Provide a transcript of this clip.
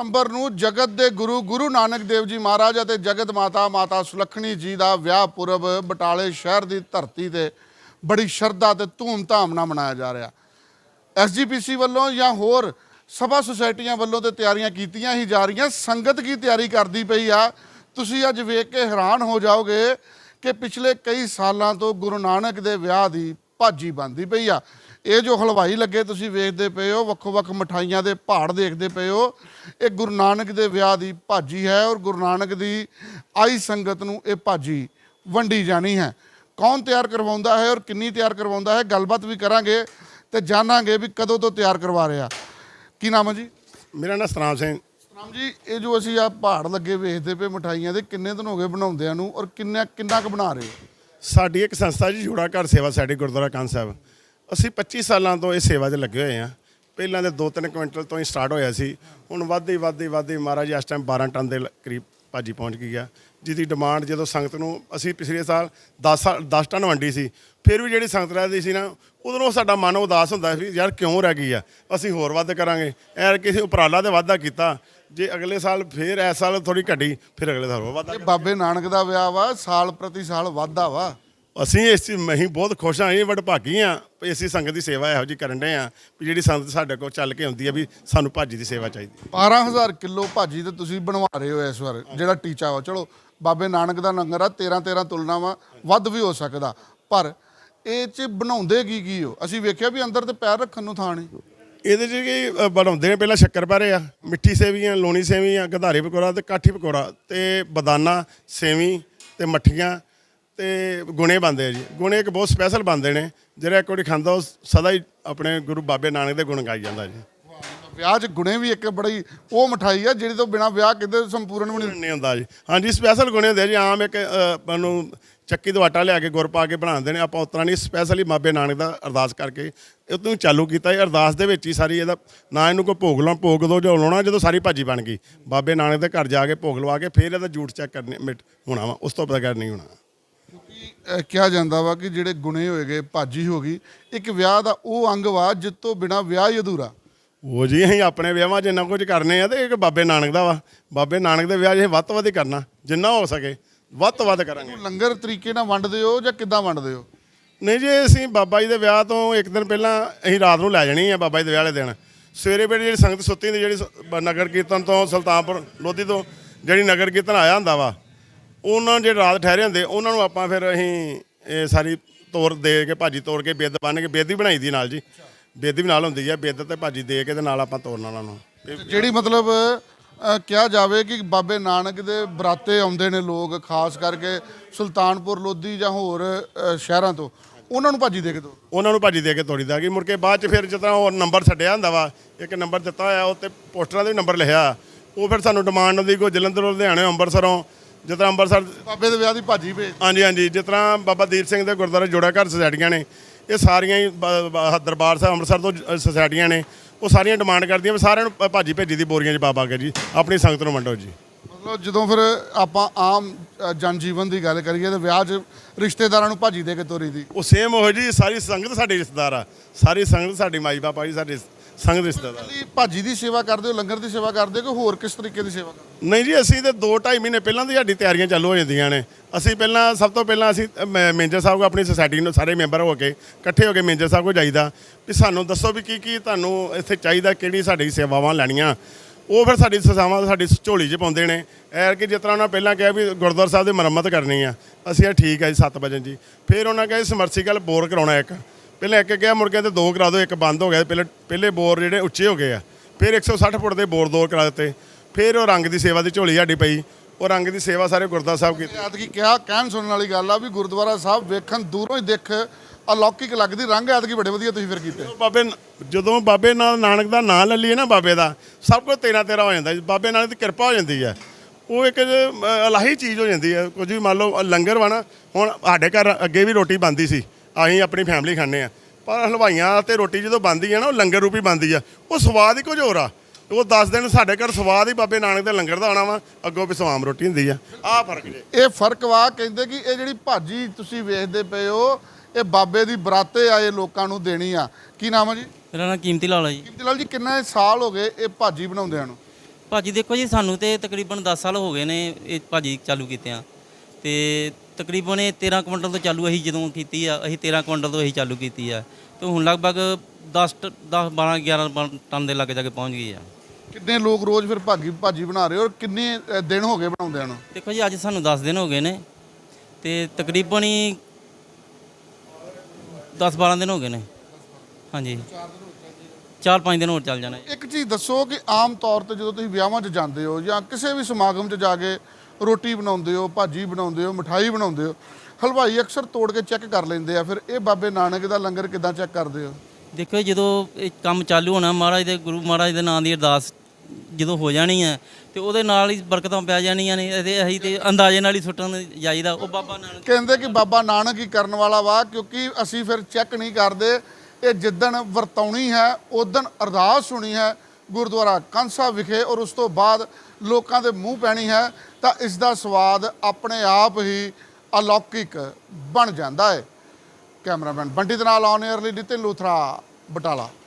ਸਤੰਬਰ ਨੂੰ ਜਗਤ ਦੇ ਗੁਰੂ ਗੁਰੂ ਨਾਨਕ ਦੇਵ ਜੀ ਮਹਾਰਾਜ ਅਤੇ ਜਗਤ ਮਾਤਾ ਮਾਤਾ ਸੁਲੱਖਣੀ ਜੀ ਦਾ ਵਿਆਹ ਪੁਰਬ ਬਟਾਲੇ ਸ਼ਹਿਰ ਦੀ ਧਰਤੀ ਤੇ ਬੜੀ ਸ਼ਰਧਾ ਤੇ ਧੂਮ-ਧਾਮ ਨਾਲ ਮਨਾਇਆ ਜਾ ਰਿਹਾ। ਐਸਜੀਪੀਸੀ ਵੱਲੋਂ ਜਾਂ ਹੋਰ ਸਭਾ ਸੁਸਾਇਟੀਆਂ ਵੱਲੋਂ ਤੇ ਤਿਆਰੀਆਂ ਕੀਤੀਆਂ ਹੀ ਜਾ ਰਹੀਆਂ। ਸੰਗਤ ਕੀ ਤਿਆਰੀ ਕਰਦੀ ਪਈ ਆ? ਤੁਸੀਂ ਅੱਜ ਵੇਖ ਕੇ ਹੈਰਾਨ ਹੋ ਜਾਓਗੇ ਕਿ ਪਿਛਲੇ ਕਈ ਸਾਲਾਂ ਤੋਂ ਗੁਰੂ ਨਾਨਕ ਦੇ ਵਿਆਹ ਦੀ ਭਾਜੀ ਬਣਦੀ ਪਈ ਆ। ਇਹ ਜੋ ਹਲਵਾਈ ਲੱਗੇ ਤੁਸੀਂ ਵੇਖਦੇ ਪਏ ਹੋ ਵੱਖੋ ਵੱਖ ਮਠਾਈਆਂ ਦੇ ਪਹਾੜ ਦੇਖਦੇ ਪਏ ਹੋ ਇਹ ਗੁਰੂ ਨਾਨਕ ਦੇ ਵਿਆਹ ਦੀ ਭਾਜੀ ਹੈ ਔਰ ਗੁਰੂ ਨਾਨਕ ਦੀ ਆਈ ਸੰਗਤ ਨੂੰ ਇਹ ਭਾਜੀ ਵੰਡੀ ਜਾਣੀ ਹੈ। ਕੌਣ ਤਿਆਰ ਕਰਵਾਉਂਦਾ ਹੈ ਔਰ ਕਿੰਨੀ ਤਿਆਰ ਕਰਵਾਉਂਦਾ ਹੈ ਗੱਲਬਾਤ ਵੀ ਕਰਾਂਗੇ ਤੇ ਜਾਣਾਂਗੇ ਵੀ ਕਦੋਂ ਤੋਂ ਤਿਆਰ ਕਰਵਾ ਰਿਹਾ। ਕੀ ਨਾਮ ਹੈ ਜੀ? ਮੇਰਾ ਨਾਮ ਸਤਨਾਮ ਸਿੰਘ। ਰਾਮ ਜੀ ਇਹ ਜੋ ਅਸੀਂ ਆ ਪਹਾੜ ਲੱਗੇ ਵੇਖਦੇ ਪਏ ਮਠਾਈਆਂ ਦੇ ਕਿੰਨੇ ਦਿਨ ਹੋ ਗਏ ਬਣਾਉਂਦਿਆਂ ਨੂੰ ਔਰ ਕਿੰਨਾ ਕਿੰਨਾ ਕੁ ਬਣਾ ਰਹੇ ਹੋ? ਸਾਡੀ ਇੱਕ ਸੰਸਥਾ ਜੀ ਜੋੜਾ ਘਰ ਸੇਵਾ ਸਾਡੇ ਗੁਰਦੁਆਰਾ ਕੰਨ ਸਾਹਿਬ। ਅਸੀਂ 25 ਸਾਲਾਂ ਤੋਂ ਇਹ ਸੇਵਾ 'ਚ ਲੱਗੇ ਹੋਏ ਆ ਪਹਿਲਾਂ ਦੇ 2-3 ਕੁਇੰਟਲ ਤੋਂ ਹੀ ਸਟਾਰਟ ਹੋਇਆ ਸੀ। ਹੁਣ ਵੱਧਦੇ ਵੱਧਦੇ ਵੱਧਦੇ ਮਹਾਰਾਜ ਇਸ ਟਾਈਮ 12 ਟਨ ਦੇ ਲ- ਕਰੀਬ ਭਾਜੀ ਪਹੁੰਚ ਗਈ ਆ। ਜਿਹਦੀ ਡਿਮਾਂਡ ਜਦੋਂ ਸੰਗਤ ਨੂੰ ਅਸੀਂ ਪਿਛਲੇ ਸਾਲ 10 10 ਟਨ ਵੰਡੀ ਸੀ, ਫਿਰ ਵੀ ਜਿਹੜੀ ਸੰਗਤ ਰਹਿੰਦੀ ਸੀ ਨਾ, ਉਦੋਂ ਸਾਡਾ ਮਨ ਉਦਾਸ ਹੁੰਦਾ ਸੀ ਯਾਰ ਕਿਉਂ ਰਹਿ ਗਈ ਆ? ਅਸੀਂ ਹੋਰ ਵੱਧ ਕਰਾਂਗੇ। ਐਰ ਕਿਸੇ ਉਪਰਾਲਾ ਤੇ ਵਾਧਾ ਕੀਤਾ। ਜੇ ਅਗਲੇ ਸਾਲ ਫਿਰ ਇਸ ਸਾਲ ਥੋੜੀ ਘਟੀ, ਫਿਰ ਅਗਲੇ ਸਾਲ ਹੋਰ ਵਾਧਾ ਬਾਬੇ ਨਾਨਕ ਦਾ ਵਿਆਹ ਵਾ, ਸਾਲ ਪ੍ਰਤੀ ਸਾਲ ਵਾਧਾ ਵਾ। ਅਸੀਂ ਇਸ ਚੀਜ਼ ਮੈਂ ਹੀ ਬਹੁਤ ਖੁਸ਼ ਹਾਂ ਇਹ ਵਡਭਾਗੀ ਆ ਵੀ ਅਸੀਂ ਸੰਗਤ ਦੀ ਸੇਵਾ ਇਹੋ ਜੀ ਕਰਨ ਦੇ ਆ ਵੀ ਜਿਹੜੀ ਸੰਗਤ ਸਾਡੇ ਕੋਲ ਚੱਲ ਕੇ ਆਉਂਦੀ ਆ ਵੀ ਸਾਨੂੰ ਭਾਜੀ ਦੀ ਸੇਵਾ ਚਾਹੀਦੀ 12000 ਕਿਲੋ ਭਾਜੀ ਤੇ ਤੁਸੀਂ ਬਣਵਾ ਰਹੇ ਹੋ ਇਸ ਵਾਰ ਜਿਹੜਾ ਟੀਚਾ ਵਾ। ਚਲੋ ਬਾਬੇ ਨਾਨਕ ਦਾ ਲੰਗਰ ਆ 13 13 ਤੁਲਨਾ ਵਾ ਵੱਧ ਵੀ ਹੋ ਸਕਦਾ। ਪਰ ਇਹ ਚ ਬਣਾਉਂਦੇ ਕੀ ਕੀ ਹੋ? ਅਸੀਂ ਵੇਖਿਆ ਵੀ ਅੰਦਰ ਤੇ ਪੈਰ ਰੱਖਣ ਨੂੰ ਥਾਂ ਨਹੀਂ। ਇਹਦੇ 'ਚ ਕੀ ਬਣਾਉਂਦੇ ਨੇ ਪਹਿਲਾਂ ਸ਼ੱਕਰ ਪਾਰੇ ਆ ਮਿੱਠੀ ਸੇਵੀਆਂ ਲੋਣੀ ਸੇਵੀਆਂ ਗਧਾਰੀ ਪਕੌੜਾ ਤੇ ਕਾਠੀ ਪਕੌੜਾ ਤੇ ਬਦਾਨਾ ਸੇਵੀ ਤੇ ਮੱਠੀਆਂ ਤੇ ਗੁਣੇ ਬੰਦੇ ਆ ਜੀ। ਗੁਣੇ ਇੱਕ ਬਹੁਤ ਸਪੈਸ਼ਲ ਬੰਦੇ ਨੇ। ਜਿਹੜਾ ਇੱਕ ਵਾਰੀ ਖਾਂਦਾ ਉਹ ਸਦਾ ਹੀ ਆਪਣੇ ਗੁਰੂ ਬਾਬੇ ਨਾਨਕ ਦੇ ਗੁਣ ਗਾਈ ਜਾਂਦਾ ਜੀ। ਵਿਆਹ 'ਚ ਗੁਣੇ ਵੀ ਇੱਕ ਬੜੀ ਉਹ ਮਠਾਈ ਆ ਜਿਹੜੀ ਤੋਂ ਬਿਨਾ ਵਿਆਹ ਕਿਤੇ ਸੰਪੂਰਨ ਵੀ ਨਹੀਂ ਹੁੰਦਾ ਜੀ। ਹਾਂਜੀ ਸਪੈਸ਼ਲ ਗੁਣੇ ਹੁੰਦੇ ਆ ਜੀ। ਆਮ ਇੱਕ ਨੂੰ ਚੱਕੀ ਤੋਂ ਆਟਾ ਲਿਆ ਕੇ ਗੁੜ ਪਾ ਕੇ ਬਣਾਉਂਦੇ ਨੇ। ਆਪਾਂ ਉਸ ਤਰ੍ਹਾਂ ਨਹੀਂ ਸਪੈਸ਼ਲੀ ਬਾਬੇ ਨਾਨਕ ਦਾ ਅਰਦਾਸ ਕਰਕੇ ਇਹ ਤੋਂ ਚਾਲੂ ਕੀਤਾ ਇਹ ਅਰਦਾਸ ਦੇ ਵਿੱਚ ਹੀ ਸਾਰੀ ਇਹਦਾ ਨਾ ਇਹਨੂੰ ਕੋਈ ਭੋਗ ਲਾਉਣਾ ਭੋਗ ਦੋ ਜੋ ਲਾਉਣਾ ਜਦੋਂ ਸਾਰੀ ਭਾਜੀ ਬਣ ਗਈ। ਬਾਬੇ ਨਾਨਕ ਦੇ ਘਰ ਜਾ ਕੇ ਭੋਗ ਲਵਾ ਕੇ ਫਿਰ ਇਹਦਾ ਜੂਠ ਚੈੱਕ ਕਰਨੇ ਮਿਟ ਹੋਣਾ ਵਾ। ਉਸ ਤੋਂ ਬਗੈਰ ਨਹੀਂ ਹੋਣਾ। ਅਹ ਕਿਹਾ ਜਾਂਦਾ ਵਾ ਕਿ ਜਿਹੜੇ ਗੁਣੇ ਹੋਏਗੇ ਭਾਜੀ ਹੋ ਗਈ ਇੱਕ ਵਿਆਹ ਦਾ ਉਹ ਅੰਗ ਵਾ ਜਿਸ ਤੋਂ ਬਿਨਾ ਵਿਆਹ ਹੀ ਅਧੂਰਾ। ਉਹ ਜੀ ਅਸੀਂ ਆਪਣੇ ਵਿਆਹਾਂ 'ਚ ਇੰਨਾ ਕੁਝ ਕਰਨੇ ਆ ਤੇ ਇਹ ਬਾਬੇ ਨਾਨਕ ਦਾ ਵਾ। ਬਾਬੇ ਨਾਨਕ ਦੇ ਵਿਆਹ 'ਚ ਅਸੀਂ ਵੱਧ ਤੋਂ ਵੱਧ ਹੀ ਕਰਨਾ ਜਿੰਨਾ ਹੋ ਸਕੇ ਵੱਧ ਤੋਂ ਵੱਧ ਕਰਾਂਗੇ। ਲੰਗਰ ਤਰੀਕੇ ਨਾਲ ਵੰਡਦੇ ਹੋ ਜਾਂ ਕਿੱਦਾਂ ਵੰਡਦੇ ਹੋ? ਨਹੀਂ ਜੀ ਅਸੀਂ ਬਾਬਾ ਜੀ ਦੇ ਵਿਆਹ ਤੋਂ ਇੱਕ ਦਿਨ ਪਹਿਲਾਂ ਅਸੀਂ ਰਾਤ ਨੂੰ ਲੈ ਜਾਣੀ ਆ ਬਾਬਾ ਜੀ ਦੇ ਵਿਆਹ ਵਾਲੇ ਦਿਨ। ਸਵੇਰੇ ਵੇਲੇ ਜਿਹੜੀ ਸੰਗਤ ਸੁੱਤੀ ਹੁੰਦੀ ਜਿਹੜੀ ਸ- ਬ- ਨਗਰ ਕੀਰਤਨ ਤੋਂ ਸੁਲਤਾਨਪੁਰ ਲੋਧੀ ਤੋਂ ਜਿਹੜੀ ਨਗਰ ਕੀਰਤਨ ਆਇਆ ਹੁੰਦਾ ਵਾ ਉਹਨਾਂ ਜਿਹੜੇ ਰਾਤ ਠਹਿਰੇ ਹੁੰਦੇ ਉਹਨਾਂ ਨੂੰ ਆਪਾਂ ਫਿਰ ਅਸੀਂ ਇਹ ਸਾਰੀ ਤੋਰ ਦੇ ਕੇ ਭਾਜੀ ਤੋੜ ਕੇ ਬਿੱਦ ਬੰਨ ਕੇ ਬੇਦੀ ਬਣਾਈ ਦੀ ਨਾਲ ਜੀ। ਬੇਦੀ ਵੀ ਨਾਲ ਹੁੰਦੀ ਆ ਬਿੱਦ ਤੇ ਭਾਜੀ ਦੇ ਕੇ ਤੇ ਨਾਲ ਆਪਾਂ ਤੋਰਨਾ ਉਹਨਾਂ ਨੂੰ। ਤੇ ਜਿਹੜੀ ਮਤਲਬ ਕਿਹਾ ਜਾਵੇ ਕਿ ਬਾਬੇ ਨਾਨਕ ਦੇ ਬਰਾਤੇ ਆਉਂਦੇ ਨੇ ਲੋਕ ਖਾਸ ਕਰਕੇ ਸੁਲਤਾਨਪੁਰ ਲੋਧੀ ਜਾਂ ਹੋਰ ਸ਼ਹਿਰਾਂ ਤੋਂ ਉਹਨਾਂ ਨੂੰ ਭਾਜੀ ਦੇ ਕੇ ਦੋ ਉਹਨਾਂ ਨੂੰ ਭਾਜੀ ਦੇ ਕੇ ਤੋੜੀ ਦਾਂਗੇ ਮੁੜ ਕੇ ਬਾਅਦ ਚ ਫਿਰ ਜਦੋਂ ਉਹ ਨੰਬਰ ਛੱਡਿਆ ਹੁੰਦਾ ਵਾ ਇੱਕ ਨੰਬਰ ਦਿੱਤਾ ਹੋਇਆ ਉੱਤੇ ਪੋਸਟਰਾਂ ਦੇ ਵੀ ਨੰਬਰ ਲਿਖਿਆ। ਉਹ ਫਿਰ ਸਾਨੂੰ ਡਿਮਾਂਡ ਹੁੰਦੀ ਕੋਈ ਜਲੰਧਰੋਂ ਲੁਧਿਆਣੇ ਅੰਮ੍ਰਿਤਸਰੋਂ ਜਿਸ ਤਰ੍ਹਾਂ ਅੰਮ੍ਰਿਤਸਰ ਬਾਬੇ ਦੇ ਵਿਆਹ ਦੀ ਭਾਜੀ ਭੇਜ ਹਾਂਜੀ ਹਾਂਜੀ। ਜਿਸ ਤਰ੍ਹਾਂ ਬਾਬਾ ਦੀਪ ਸਿੰਘ ਦੇ ਗੁਰਦੁਆਰਾ ਜੋੜਾ ਘਰ ਸੁਸਾਇਟੀਆਂ ਨੇ ਇਹ ਸਾਰੀਆਂ ਹੀ ਬ- ਬ- ਦਰਬਾਰ ਸਾਹਿਬ ਅੰਮ੍ਰਿਤਸਰ ਤੋਂ ਸੁਸਾਇਟੀਆਂ ਨੇ। ਉਹ ਸਾਰੀਆਂ ਡਿਮਾਂਡ ਕਰਦੀਆਂ ਵੀ ਸਾਰਿਆਂ ਨੂੰ ਭ- ਭਾਜੀ ਭੇਜੀ ਦੀ ਬੋਰੀਆਂ 'ਚ ਬਾਬਾ ਕੇ ਜੀ। ਆਪਣੀ ਸੰਗਤ ਨੂੰ ਵੰਡੋ ਜੀ। ਮਤਲਬ ਜਦੋਂ ਫਿਰ ਆਪਾਂ ਆਮ ਅਹ, ਜਨਜੀਵਨ ਦੀ ਗੱਲ ਕਰੀਏ ਤੇ ਵਿਆਹ 'ਚ ਰਿਸ਼ਤੇਦਾਰਾਂ ਨੂੰ ਭਾਜੀ ਦੇ ਕੇ ਤੋਰੀ ਦੀ। ਉਹ ਸੇਮ ਉਹ ਜੀ ਸਾਰੀ ਸੰਗਤ ਸਾਡੀ ਰਿਸ਼ਤੇਦਾਰ ਆ। ਸਾਰੀ ਸੰਗਤ ਸਾਡੀ ਮਾਈ ਬਾਪਾ ਜੀ ਸਾਡੇ ਸੰਗਤ ਰਿਸ਼ਤੇਦਾਰ। ਕੀ ਭਾਜੀ ਦੀ ਸੇਵਾ ਕਰਦੇ ਹੋ ਲੰਗਰ ਦੀ ਸੇਵਾ ਕਰਦੇ ਹੋ ਕਿ ਹੋਰ ਕਿਸ ਤਰੀਕੇ ਦੀ ਸੇਵਾ ਕਰਦੇ ਨਹੀਂ ਜੀ ਅਸੀਂ ਤੇ 2.5 ਮਹੀਨੇ ਪਹਿਲਾਂ ਦੀ ਸਾਡੀ ਤਿਆਰੀਆਂ ਚਾਲੂ ਹੋ ਜਾਂਦੀਆਂ ਨੇ। ਅਸੀਂ ਪਹਿਲਾਂ ਸਭ ਤੋਂ ਪਹਿਲਾਂ ਅਸੀਂ ਮੈ- ਮੇਜਰ ਸਾਹਿਬ ਕੋ ਆਪਣੀ ਸੁਸਾਇਟੀ ਨੂੰ ਸਾਰੇ ਮੈਂਬਰ ਹੋ ਕੇ ਇਕੱਠੇ ਹੋ ਕੇ ਮੇਜਰ ਸਾਹਿਬ ਕੋ ਜਾਈਦਾ। ਵੀ ਸਾਨੂੰ ਦੱਸੋ ਵੀ ਕੀ ਕੀ ਤੁਹਾਨੂੰ ਇੱਥੇ ਚਾਹੀਦਾ ਕਿਹੜੀ ਸਾਡੀ ਸੇਵਾਵਾਂ ਲੈਣੀਆਂ। ਉਹ ਫਿਰ ਸਾਡੀ ਸੇਵਾਵਾਂ ਸਾਡੀ ਝੋਲੀ 'ਚ ਪਾਉਂਦੇ ਨੇ। ਐਰ ਕਿ ਜਿਸ ਤਰ੍ਹਾਂ ਉਹਨਾਂ ਪਹਿਲਾਂ ਕਿਹਾ ਵੀ ਗੁਰਦੁਆਰਾ ਸਾਹਿਬ ਦੀ ਮੁਰੰਮਤ ਕਰਨੀ ਆ ਅਸੀਂ ਆ ਠੀਕ ਹੈ ਜੀ 7 ਵਜੇ ਜੀ। ਫਿਰ ਉਹਨਾਂ ਕਹੇ ਸਮਰਸੀਕਲ ਬੋਰ ਕਰਾਉਣਾ ਇੱਕ। ਪਹਿਲਾਂ ਇੱਕ ਗਿਆ ਮੁੜ ਕੇ ਤੇ ਦੋ ਕਰਾ ਦਿਓ ਇੱਕ ਬੰਦ ਹੋ ਗਿਆ। ਪਹਿਲੇ ਪਹਿਲੇ ਬੋਰ ਜਿਹੜੇ ਉੱਚੇ ਹੋ ਗਏ ਆ। ਫਿਰ 160 ਫੁੱਟ ਦੇ ਬੋਰ ਦੋ ਕਰਾ ਦਿੱਤੇ। ਫਿਰ ਉਹ ਰੰਗ ਦੀ ਸੇਵਾ ਦੀ ਝੋਲੀ ਸਾਡੀ ਪਈ। ਉਹ ਰੰਗ ਦੀ ਸੇਵਾ ਸਾਰੇ ਗੁਰਦੁਆਰਾ ਸਾਹਿਬ ਕੀਤੀ। ਐਤਕੀ ਕਿਹਾ ਕਹਿਣ ਸੁਣਨ ਵਾਲੀ ਗੱਲ ਆ ਵੀ ਗੁਰਦੁਆਰਾ ਸਾਹਿਬ ਵੇਖਣ ਦੂਰੋਂ ਹੀ ਦੇਖ ਅਲੌਕਿਕ ਲੱਗਦੀ। ਰੰਗ ਐਤਕੀ ਬੜੇ ਵਧੀਆ ਤੁਸੀਂ ਫਿਰ ਕੀਤੇ। ਬਾਬੇ ਜਦੋਂ ਬਾਬੇ ਨਾਲ ਨਾਨਕ ਦਾ ਨਾਂ ਲੈ ਲਈਏ ਨਾ ਬਾਬੇ ਦਾ ਸਭ ਕੁਝ ਤੇਰਾ ਤੇਰਾ ਹੋ ਜਾਂਦਾ। ਬਾਬੇ ਨਾਨਕ ਦੀ ਕਿਰਪਾ ਹੋ ਜਾਂਦੀ ਹੈ ਉਹ ਇੱਕ ਅ, ਇਲਾਹੀ ਚੀਜ਼ ਹੋ ਜਾਂਦੀ ਹੈ ਕੁਝ ਵੀ ਮੰਨ ਲਓ ਲੰਗਰ ਵਾ ਨਾ ਹੁਣ ਸਾਡੇ ਘਰ ਅੱਗੇ ਵੀ ਰੋਟੀ ਬਣਦੀ ਸੀ। ਅਸੀਂ ਆਪਣੀ ਫੈਮਿਲੀ ਖਾਂਦੇ ਆ ਪਰ ਹਲਵਾਈਆਂ ਤੇ ਰੋਟੀ ਜਦੋਂ ਬਣਦੀ ਹੈ ਨਾ ਉਹ ਲੰਗਰ ਰੂਪੀ ਬਣਦੀ ਆ। ਉਹ ਸਵਾਦ ਹੀ ਕੁਝ ਹੋਰ ਆ। ਉਹ 10 ਦਿਨ ਸਾਡੇ ਘਰ ਸਵਾਦ ਹੀ ਬਾਬੇ ਨਾਨਕ ਦੇ ਲੰਗਰ ਦਾ ਆਉਣਾ ਵਾ ਅੱਗੋਂ ਪਿਸਵਾਮ ਰੋਟੀ ਹੁੰਦੀ ਆ। ਆਹ ਫ਼ਰਕ ਜੇ। ਇਹ ਫ਼ਰਕ ਵਾ ਕਹਿੰਦੇ ਕਿ ਇਹ ਜਿਹੜੀ ਭਾਜੀ ਤੁਸੀਂ ਵੇਖਦੇ ਪਏ ਹੋ ਇਹ ਬਾਬੇ ਦੀ ਬਰਾਤੇ ਆਏ ਲੋਕਾਂ ਨੂੰ ਦੇਣੀ ਆ। ਕੀ ਨਾਮ ਹੈ ਜੀ? ਮੇਰਾ ਨਾਮ ਕੀਮਤੀ ਲਾਲ ਹੈ ਜੀ। ਕੀਮਤੀ ਲਾਲ ਜੀ ਕਿੰਨੇ ਸਾਲ ਹੋ ਗਏ ਇਹ ਭਾਜੀ ਬਣਾਉਂਦਿਆਂ ਨੂੰ? ਭਾਜੀ ਦੇਖੋ ਜੀ ਸਾਨੂੰ ਤੇ ਤਕਰੀਬਨ 10 ਸਾਲ ਹੋ ਗਏ ਨੇ ਇਹ ਭਾਜੀ ਚਾਲੂ ਕੀਤਿਆਂ ਤੇ ਤਕਰੀਬਨ ਇਹ 13 ਕੁਇੰਟਲ ਤੋਂ ਚਾਲੂ ਅਸੀਂ ਜਦੋਂ ਕੀਤੀ ਆ ਅਸੀਂ 13 ਕੁਇੰਟਲ ਤੋਂ ਅਸੀਂ ਚਾਲੂ ਕੀਤੀ ਆ। ਤੇ ਹੁਣ ਲਗਭਗ 10 10 12 11 ਟਨ ਦੇ ਲੱਗ ਜਾ ਕੇ ਪਹੁੰਚ ਗਈ ਆ। ਕਿੰਨੇ ਲੋਕ ਰੋਜ਼ ਫਿਰ ਭਾਗੀ ਭਾਜੀ ਬਣਾ ਰਹੇ ਹੋ ਔਰ ਕਿੰਨੇ ਅ, ਦਿਨ ਹੋ ਗਏ ਬਣਾਉਂਦਿਆਂ ਨੂੰ? ਦੇਖੋ ਜੀ ਅੱਜ ਸਾਨੂੰ 10 ਦਿਨ ਹੋ ਗਏ ਨੇ। ਤੇ ਤਕਰੀਬਨ ਹੀ 10 12 ਦਿਨ ਹੋ ਗਏ ਨੇ। ਹਾਂਜੀ। 4-5 ਦਿਨ ਹੋਰ ਚੱਲ ਜਾਣਾ ਜੀ। ਇੱਕ ਚੀਜ਼ ਦੱਸੋ ਕਿ ਆਮ ਤੌਰ ਤੇ ਜਦੋਂ ਤੁਸੀਂ ਵਿਆਹਾਂ 'ਚ ਜਾਂਦੇ ਹੋ ਜਾਂ ਕਿਸੇ ਵੀ ਸਮਾਗਮ 'ਚ ਜਾ ਕੇ ਰੋਟੀ ਬਣਾਉਂਦੇ ਹੋ ਭਾਜੀ ਬਣਾਉਂਦੇ ਹੋ ਮਠਾਈ ਬਣਾਉਂਦੇ ਹੋ ਹਲਵਾਈ ਅਕਸਰ ਤੋੜ ਕੇ ਚੈੱਕ ਕਰ ਲੈਂਦੇ ਆ ਫਿਰ ਇਹ ਬਾਬੇ ਨਾਨਕ ਦਾ ਲੰਗਰ ਕਿੱਦਾਂ ਚੈੱਕ ਕਰਦੇ ਹੋ ਦੇਖੋ ਜਦੋਂ ਇਹ ਕੰਮ ਚਾਲੂ ਹੋਣਾ ਮਹਾਰਾਜ ਦੇ ਗੁਰੂ ਮਹਾਰਾਜ ਦੇ ਨਾਮ ਦੀ ਅਰਦਾਸ ਜਦੋਂ ਹੋ ਜਾਣੀ ਹੈ ਤੇ ਉਹਦੇ ਨਾਲ ਹੀ ਬਰਕਤਾਂ ਪੈ ਜਾਣੀਆਂ ਨੇ ਇਹਦੇ ਅਸੀਂ ਤੇ ਅੰਦਾਜ਼ੇ ਨਾਲ ਹੀ ਸੁੱਟਣ ਜਾਈਦਾ ਉਹ ਬਾਬਾ ਨਾਨਕ। ਕਹਿੰਦੇ ਕਿ ਬਾਬਾ ਨਾਨਕ ਹੀ ਕਰਨ ਵਾਲਾ ਵਾ ਕਿਉਂਕਿ ਅਸੀਂ ਫਿਰ ਚੈੱਕ ਨਹੀਂ ਕਰਦੇ ਇਹ ਜਿੱਦਣ ਵਰਤਾਉਣੀ ਹੈ ਉਦਣ ਅਰਦਾਸ ਹੋਣੀ ਹੈ ਗੁਰਦੁਆਰਾ ਕੰਸਾ ਵਿਖੇ ਔਰ ਉਸ ਤੋਂ ਬਾਅਦ ਲੋਕਾਂ ਦੇ ਮੂੰਹ ਪੈਣੀ ਹੈ, ਤਾਂ ਇਸ ਦਾ ਸਵਾਦ ਆਪਣੇ ਆਪ ਹੀ ਅਲੌਕਿਕ ਬਣ ਜਾਂਦਾ ਹੈ। ਕੈਮਰਾਮੈਨ ਬੰਟੀ ਦੇ ਨਾਲ ਔਨ 에ਅਰ ਲਈ ਨਿਤਿਨ ਲੂਥਰਾ, ਬਟਾਲਾ।